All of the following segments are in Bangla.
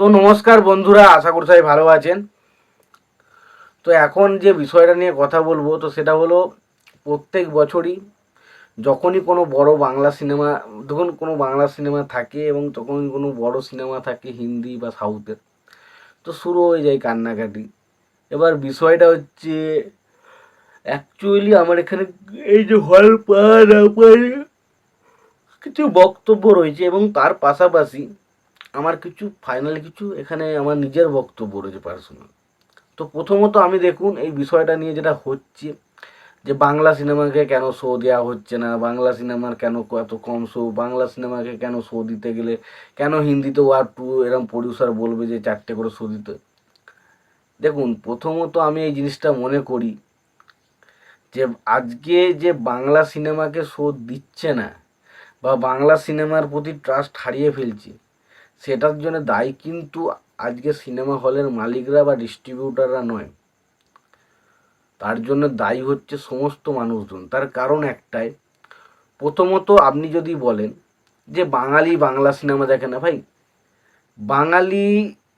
তো নমস্কার বন্ধুরা, আশা করি সবাই ভালো আছেন। তো এখন যে বিষয়টা নিয়ে কথা বলব, তো সেটা হলো প্রত্যেক বছরই যখনই কোনো বড় বাংলা সিনেমা, যখন কোনো বাংলা সিনেমা থাকে এবং তখনই কোনো বড় সিনেমা থাকে হিন্দি বা সাউথের, তো শুরু হয়ে যায় কান্নাকাটি। এবার বিষয়টা হচ্ছে অ্যাকচুয়ালি আমার এখানে এই যে হল পাওয়া কিছু বক্তব্য রয়েছে এবং তার পাশাপাশি আমার কিছু ফাইনাল কিছু, এখানে আমার নিজের বক্তব্য রয়েছে পার্সোনাল তো প্রথমত আমি দেখুন, এই বিষয়টা নিয়ে যেটা হচ্ছে, যে বাংলা সিনেমাকে কেন শো দেওয়া হচ্ছে না, বাংলা সিনেমার কেন এত কম শো বাংলা সিনেমাকে কেন শো দিতে গেলে, কেন হিন্দিতে ওয়ার টু এরম প্রডিউসার বলবে যে চারটে করে শো দিতে? দেখুন, প্রথমত আমি এই জিনিসটা মনে করি, যে আজকে যে বাংলা সিনেমাকে শো দিচ্ছে না, বা বাংলা সিনেমার প্রতি ট্রাস্ট হারিয়ে ফেলছে সেটার জন্য দায়ী কিন্তু আজকে সিনেমা হলের মালিকরা বা ডিস্ট্রিবিউটাররা নয়। তার জন্য দায়ী হচ্ছে সমস্ত মানুষজন। তার কারণ একটাই। প্রথমত আপনি যদি বলেন যে বাঙালি বাংলা সিনেমা দেখে না ভাই, বাঙালি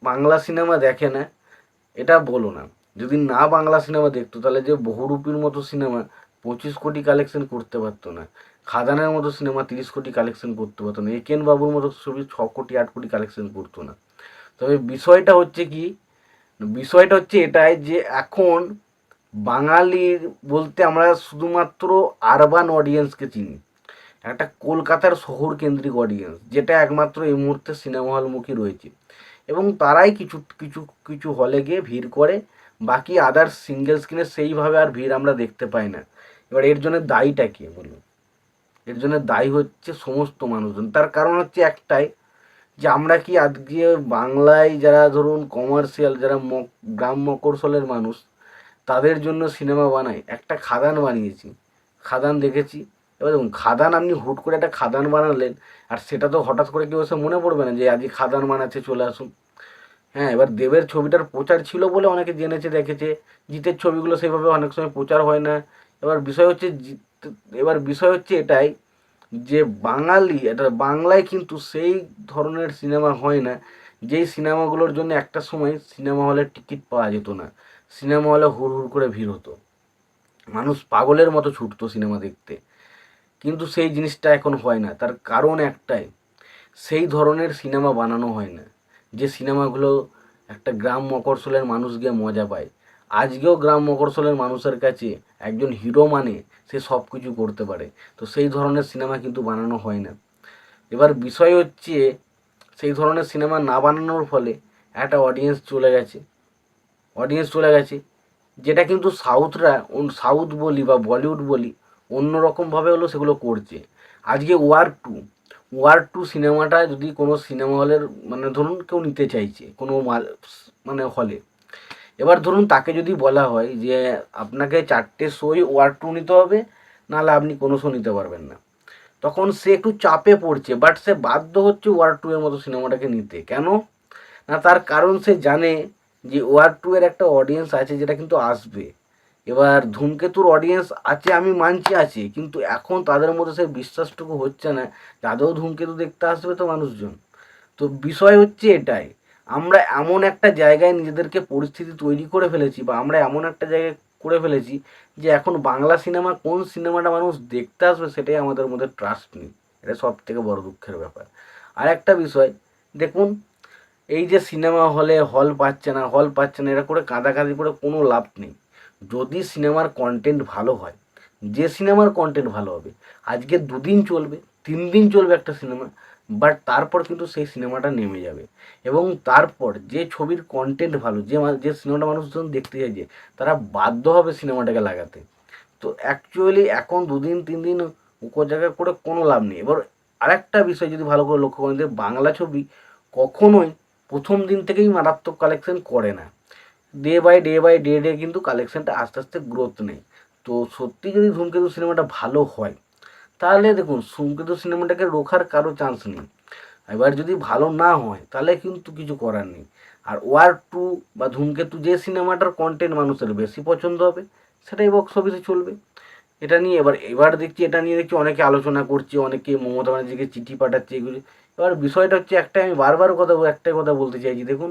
বাংলা সিনেমা দেখে না, এটা বলো না। যদি না বাংলা সিনেমা দেখতো তাহলে যে বহুরূপীর মতো সিনেমা পঁচিশ কোটি কালেকশন করতে পারতো না। খাদানের মতো সিনেমা তিরিশ কোটি কালেকশন করতে পারতো না। একেন বাবুর মতো ছবি ছ কোটি, আট কোটি কালেকশন করতো না। তবে বিষয়টা হচ্ছে কি? বিষয়টা হচ্ছে এটাই যে এখন বাঙালির বলতে আমরা শুধুমাত্র আরবান অডিয়েন্সকে চিনি। একটা কলকাতার শহর কেন্দ্রিক অডিয়েন্স যেটা একমাত্র এই মুহূর্তে সিনেমা হলমুখী রয়েছে। এবং তারাই কিছু কিছু কিছু হলে গিয়ে ভিড় করে, বাকি আদার্স সিঙ্গেল স্ক্রিনে সেইভাবে আর ভিড় আমরা দেখতে পাই না। এবার এর জন্য দায়ীটা কে বলুন? এর জন্য দায়ী হচ্ছে সমস্ত মানুষজন। তার কারণ হচ্ছে একটাই, যে আমরা কি আজকে বাংলায় যারা ধরুন কমার্শিয়াল যারা গ্রাম মকরশলের মানুষ, তাদের জন্য সিনেমা বানাই। একটা খাদান বানিয়েছি। খাদান দেখেছি। এবার দেখুন, খাদান আপনি হুট করে একটা খাদান বানালেন, আর সেটা তো হঠাৎ করে কেউ এসে মনে পড়বে না যে আজকে খাদান বানাচ্ছে, চলে আসুন। হ্যাঁ এবার দেবের ছবিটার প্রচার ছিল বলে অনেকে জেনেছে, দেখেছে। জিতের ছবিগুলো সেইভাবে অনেক সময় প্রচার হয় না। এবার বিষয় হচ্ছে এবার বিষয় হচ্ছে এটাই যে বাঙালি, এটা বাংলায় কিন্তু সেই ধরনের সিনেমা হয় না, যেই সিনেমাগুলোর জন্য একটা সময় সিনেমা হলে টিকিট পাওয়া যেত না। সিনেমা হলে হুড় হুড় করে ভিড় হতো। মানুষ পাগলের মতো ছুটতো সিনেমা দেখতে। কিন্তু সেই জিনিসটা এখন হয় না। তার কারণ একটাই, সেই ধরনের সিনেমা বানানো হয় না, যে সিনেমাগুলো একটা গ্রাম মকরশলের মানুষ গিয়ে মজা পায়। আজকেও গ্রাম মকরশলের মানুষের কাছে একজন হিরো মানে সে সব কিছু করতে পারে। তো সেই ধরনের সিনেমা কিন্তু বানানো হয় না। এবার বিষয় হচ্ছে, সেই ধরনের সিনেমা না বানানোর ফলে একটা অডিয়েন্স চলে গেছে। অডিয়েন্স চলে গেছে, যেটা কিন্তু সাউথরা, সাউথ বলি বা বলিউড বলি অন্য রকমভাবে হলো সেগুলো করছে। আজকে ওয়ার টু ওয়ার টু সিনেমাটা যদি কোনো সিনেমা হলের মানে ধরুন কেউ নিতে চাইছে, কোনো মানে হলে এবার ধরুন তাকে যদি বলা হয় যে আপনাকে চারটে শোই ওয়ার টু নিতে হবে, নাহলে আপনি কোনো শো নিতে পারবেন না। তখন সে একটু চাপে পড়ছে বাট সে বাধ্য হচ্ছে ওয়ার টু এর মতো সিনেমাটাকে নিতে। কেন? না, তার কারণ সে জানে যে ওয়ার টু এর একটা অডিয়েন্স আছে যেটা কিন্তু আসবে। এবার ধূমকেতুর অডিয়েন্স আছে, আমি মানছি আছে, কিন্তু এখন তাদের মধ্যে সেই বিশ্বাসটুকু হচ্ছে না। যে আদৌ ধূমকেতু দেখতে আসবে তো মানুষজন। তো বিষয় হচ্ছে এটাই। আমরা এমন একটা জায়গায় নিজেদেরকে পরিস্থিতি তৈরি করে ফেলেছি বা আমরা এমন একটা জায়গায় করে ফেলেছি যে এখন বাংলা সিনেমা কোন সিনেমাটা মানুষ দেখতে আসবে সেটাই আমাদের মধ্যে ট্রাস্ট নেই। এটা সব থেকে বড় দুঃখের ব্যাপার। আর একটা বিষয়, দেখুন, এই যে সিনেমা হলে হল পাচ্ছে না হল পাচ্ছে না এটা করে কাঁদাকাঁদি করে কোনো লাভ নেই। যদি সিনেমার কন্টেন্ট ভালো হয়, যে সিনেমার কন্টেন্ট ভালো হবে, আজকে দুদিন চলবে তিন দিন চলবে একটা সিনেমা বাট তারপর কিন্তু সেই সিনেমাটা নেমে যাবে। এবং তারপর যে ছবির কন্টেন্ট ভালো, যে যে সিনেমাটা মানুষজন দেখতে চাইছে তারা বাধ্য হবে সিনেমাটাকে লাগাতে। তো অ্যাকচুয়ালি এখন দুদিন, তিন দিন উপজায়গা করে কোনো লাভ নেই। এবার আরেকটা বিষয় যদি ভালো করে লক্ষ্য করেন যে, বাংলা ছবি কখনোই প্রথম দিন থেকেই মারাত্মক কালেকশন করে না। Day by day by day day কিন্তু কালেকশনটা আস্তে আস্তে গ্রোথ নেই। তো সত্যি যদি ধূমকেতু সিনেমাটা ভালো হয় তাহলে দেখুন ধূমকেতু সিনেমাটাকে রোখার কারও চান্স নেই। এবার যদি ভালো না হয়, তাহলে কিন্তু কিছু করার নেই। আর ওয়ার টু বা ধূমকেতু যে সিনেমাটার কন্টেন্ট মানুষের বেশি পছন্দ হবে, সেটাই বক্স অফিসে চলবে। এটা নিয়ে এবার এবার দেখছি, এটা নিয়ে দেখছি অনেকে আলোচনা করছে, অনেকে মমতা ব্যানার্জিকে চিঠি পাঠাচ্ছে, এগুলি। এবার বিষয়টা হচ্ছে একটাই, আমি বারবার কথা একটাই কথা বলতে চাইছি, দেখুন,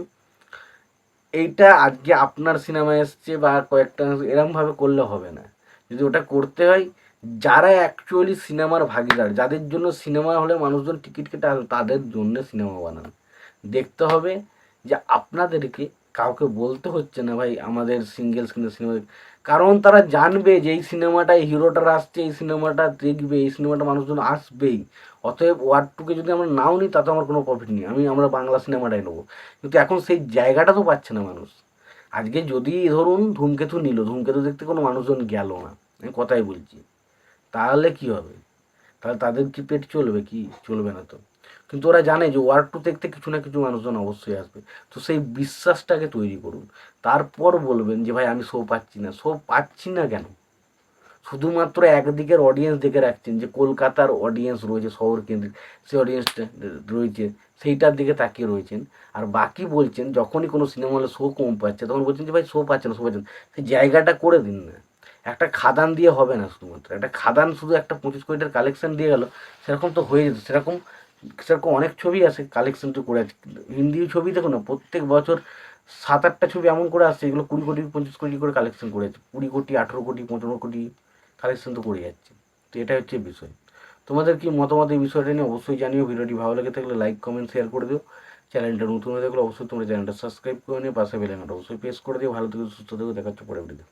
এইটা আজকে আপনার সিনেমা এসছে বা কয়েকটা এরমভাবে করলে হবে না। যদি ওটা করতে হয় যারা অ্যাকচুয়ালি সিনেমার ভাগিদার, যাদের জন্য সিনেমা হলে মানুষজন টিকিট কেটে আসবে তাদের জন্য সিনেমা বানান দেখতে হবে যে আপনাদেরকে কাউকে বলতে হচ্ছে না ভাই, আমাদের সিঙ্গেল স্ক্রিনের সিনেমা কারণ তারা জানবে যে এই সিনেমাটায় হিরোটার আসছে, এই সিনেমাটা দেখবে, এই সিনেমাটা মানুষজন আসবেই। অতএব ওয়ার্ড টুকে যদি আমরা নাও নিই, তাতে আমার কোনো প্রফিট নেই। আমি, আমরা বাংলা সিনেমাটাই নেব। কিন্তু এখন সেই জায়গাটা তো পাচ্ছে না মানুষ। আজকে যদি ধরুন ধূমকেতু নিল, ধূমকেতু দেখতে কোনো মানুষজন গেল না। আমি কথাই বলছি। তাহলে কি হবে? তাহলে তাদের কি পেট চলবে কি? চলবে না তো। কিন্তু ওরা জানে যে ওয়ার্ড টু দেখতে কিছু না কিছু মানুষজন অবশ্যই আসবে। তো সেই বিশ্বাসটাকে তৈরি করুন। তারপর বলবেন যে, ভাই, আমি শো পাচ্ছি না। শো পাচ্ছি না কেন? শুধুমাত্র একদিকের অডিয়েন্স দেখে রাখছেন যে, কলকাতার অডিয়েন্স রয়েছে, শহর কেন্দ্রিক, সেই অডিয়েন্সটা রয়েছে, সেইটার দিকে তাকিয়ে রয়েছেন। আর বাকি বলছেন, যখনই কোনো সিনেমা হলে শো কম পাচ্ছে, তখন বলছেন যে, ভাই শো পাচ্ছে না শো পাচ্ছে না। সেই জায়গাটা করে দিন না। একটা খাদান দিয়ে হবে না শুধুমাত্র। একটা খাদান শুধু একটা পঁচিশ কোটিটার কালেকশন দিয়ে গেল, সেরকম তো হয়ে যেত। সেরকম সেরকম অনেক ছবি আছে কালেকশন তো করে আছে। হিন্দি ছবি দেখুন না, প্রত্যেক বছর সাত আটটা ছবি এমন করে আসছে, এগুলো কুড়ি কোটি, পঁচিশ কোটি করে কালেকশন করেছে কুড়ি কোটি, আঠেরো কোটি, পনেরো কোটি কালেকশন তো করে যাচ্ছে। তো এটাই হচ্ছে বিষয়। তোমাদের কি মতামত এই বিষয়টা নিয়ে অবশ্যই জানিও। ভিডিওটি ভালো লেগে থাকলে লাইক কমেন্ট শেয়ার করে দিও। চ্যানেলটা নতুন হয়ে থাকলে অবশ্যই তোমরা চ্যানেলটা সাবস্ক্রাইব করে নিও। পাশে বেলাইনটা অবশ্যই প্রেস করে দিও। ভালো থেকে, সুস্থ থেকে দেখাচ্ছে পরে ভিডিও